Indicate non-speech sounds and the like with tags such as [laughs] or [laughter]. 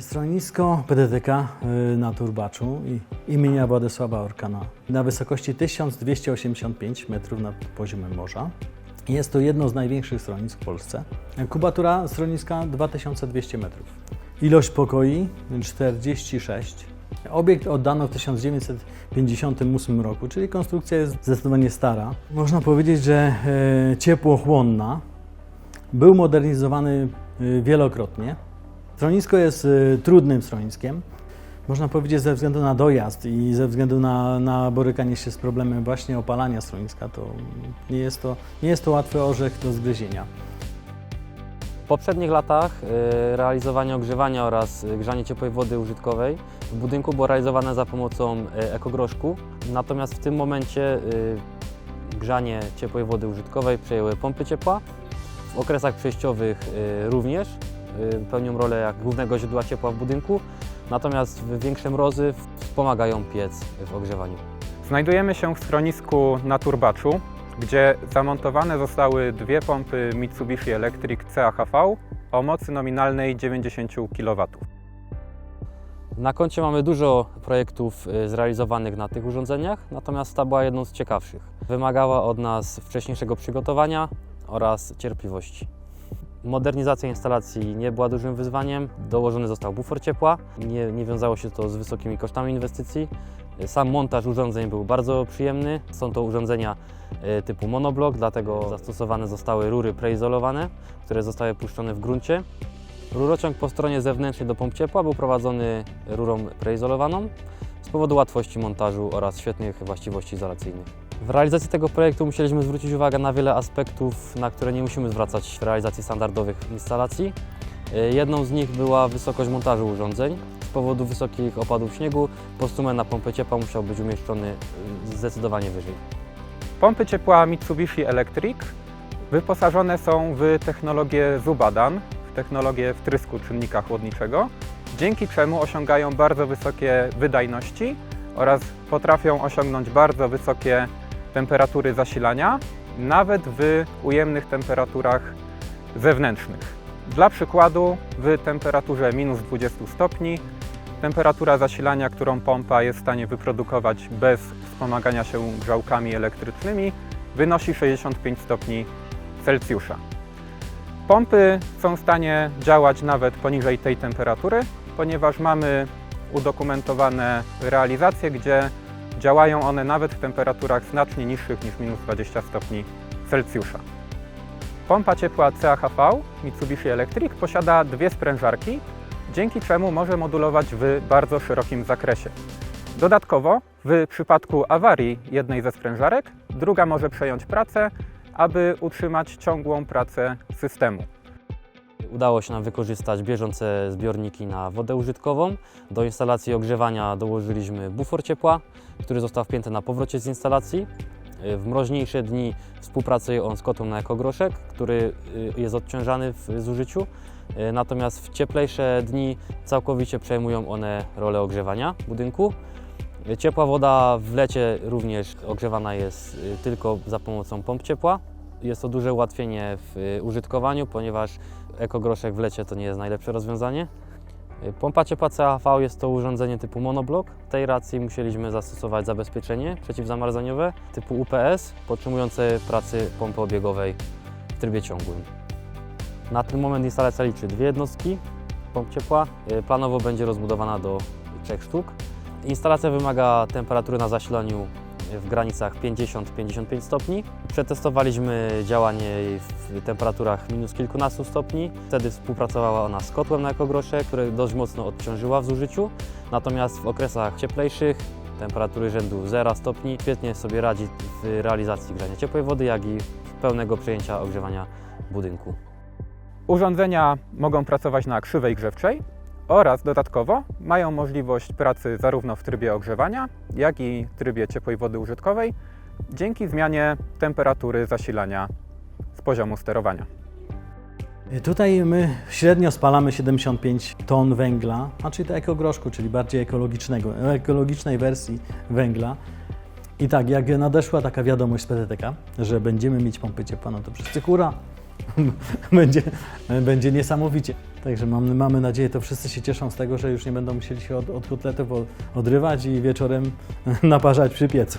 Schronisko PDTK y, na Turbaczu imienia Władysława Orkana na wysokości 1285 metrów nad poziomem morza. Jest to jedno z największych schronisk w Polsce. Kubatura schroniska 2200 metrów. Ilość pokoi 46. Obiekt oddano w 1958 roku, czyli konstrukcja jest zdecydowanie stara. Można powiedzieć, że e, ciepłochłonna. Był modernizowany y, wielokrotnie. Schronisko jest y, trudnym schroniskiem. Można powiedzieć ze względu na dojazd i ze względu na, na borykanie się z problemem właśnie opalania schroniska, to nie jest to, nie jest to łatwy orzech do zgryzienia. W poprzednich latach y, realizowanie ogrzewania oraz y, grzanie ciepłej wody użytkowej w budynku było realizowane za pomocą ekogroszku. Natomiast w tym momencie grzanie ciepłej wody użytkowej przejęły pompy ciepła. W okresach przejściowych również pełnią rolę jak głównego źródła ciepła w budynku. Natomiast w większe mrozy wspomagają piec w ogrzewaniu. Znajdujemy się w schronisku na Turbaczu, gdzie zamontowane zostały dwie pompy Mitsubishi Electric CAHV o mocy nominalnej 90 kW. Na koncie mamy dużo projektów y, zrealizowanych na tych urządzeniach, natomiast ta była jedną z ciekawszych. Wymagała od nas wcześniejszego przygotowania oraz cierpliwości. Modernizacja instalacji nie była dużym wyzwaniem. Dołożony został bufor ciepła. Nie, nie wiązało się to z wysokimi kosztami inwestycji. Sam montaż urządzeń był bardzo przyjemny. Są to urządzenia y, typu monoblok, dlatego zastosowane zostały rury preizolowane, które zostały puszczone w gruncie. Rurociąg po stronie zewnętrznej do pomp ciepła był prowadzony rurą preizolowaną z powodu łatwości montażu oraz świetnych właściwości izolacyjnych. W realizacji tego projektu musieliśmy zwrócić uwagę na wiele aspektów, na które nie musimy zwracać w realizacji standardowych instalacji. Y, Jedną z nich była wysokość montażu urządzeń. Z powodu wysokich opadów śniegu postument na pompę ciepła musiał być umieszczony y, zdecydowanie wyżej. Pompy ciepła Mitsubishi Electric wyposażone są w technologię Zubadan, w technologię wtrysku czynnika chłodniczego, dzięki czemu osiągają bardzo wysokie wydajności oraz potrafią osiągnąć bardzo wysokie temperatury zasilania, nawet w ujemnych temperaturach zewnętrznych. Dla przykładu, w temperaturze minus 20 stopni temperatura zasilania, którą pompa jest w stanie wyprodukować bez wspomagania się grzałkami elektrycznymi, wynosi 65 stopni Celsjusza. Pompy są w stanie działać nawet poniżej tej temperatury, ponieważ mamy udokumentowane realizacje, gdzie działają one nawet w temperaturach znacznie niższych niż minus 20 stopni Celsjusza. Pompa ciepła CAHV Mitsubishi Electric posiada dwie sprężarki, dzięki czemu może modulować w bardzo szerokim zakresie. Dodatkowo, w przypadku awarii jednej ze sprężarek, druga może przejąć pracę, aby utrzymać ciągłą pracę systemu. Udało się nam wykorzystać bieżące zbiorniki na wodę użytkową. Do instalacji ogrzewania dołożyliśmy bufor ciepła, który został wpięty na powrocie z instalacji. W mroźniejsze dni współpracuje on z kotłem na ekogroszek, który y, jest odciążany w zużyciu. Y, Natomiast w cieplejsze dni całkowicie przejmują one rolę ogrzewania budynku. Ciepła woda w lecie również ogrzewana jest y, tylko za pomocą pomp ciepła. Jest to duże ułatwienie w y, użytkowaniu, ponieważ ekogroszek w lecie to nie jest najlepsze rozwiązanie. Y, Pompa ciepła CAV jest to urządzenie typu monoblok. W tej racji musieliśmy zastosować zabezpieczenie przeciwzamarzaniowe typu UPS, podtrzymujące pracy pompy obiegowej w trybie ciągłym. Na ten moment instalacja liczy dwie jednostki pomp ciepła. Y, Planowo będzie rozbudowana do trzech sztuk. Instalacja wymaga temperatury na zasilaniu w granicach 50-55 stopni. Przetestowaliśmy działanie jej w temperaturach minus kilkunastu stopni. Wtedy współpracowała ona z kotłem na ekogrosze, które dość mocno odciążyła w zużyciu. Natomiast w okresach cieplejszych temperatury rzędu 0 stopni świetnie sobie radzi w realizacji grania ciepłej wody, jak i pełnego przejęcia ogrzewania budynku. Urządzenia mogą pracować na krzywej grzewczej oraz dodatkowo mają możliwość pracy zarówno w trybie ogrzewania, jak i trybie ciepłej wody użytkowej dzięki zmianie temperatury zasilania z poziomu sterowania. Tutaj my średnio spalamy 75 ton węgla, a czyli to ekogroszku, czyli bardziej ekologicznego, ekologicznej wersji węgla. I tak, jak nadeszła taka wiadomość z PTTK, że będziemy mieć pompy ciepła, no to wszyscy [laughs] będzie, będzie niesamowicie. Także mamy, nadzieję, to wszyscy się cieszą z tego, że już nie będą musieli się od, od kotletów odrywać i wieczorem [laughs] naparzać przy piecu.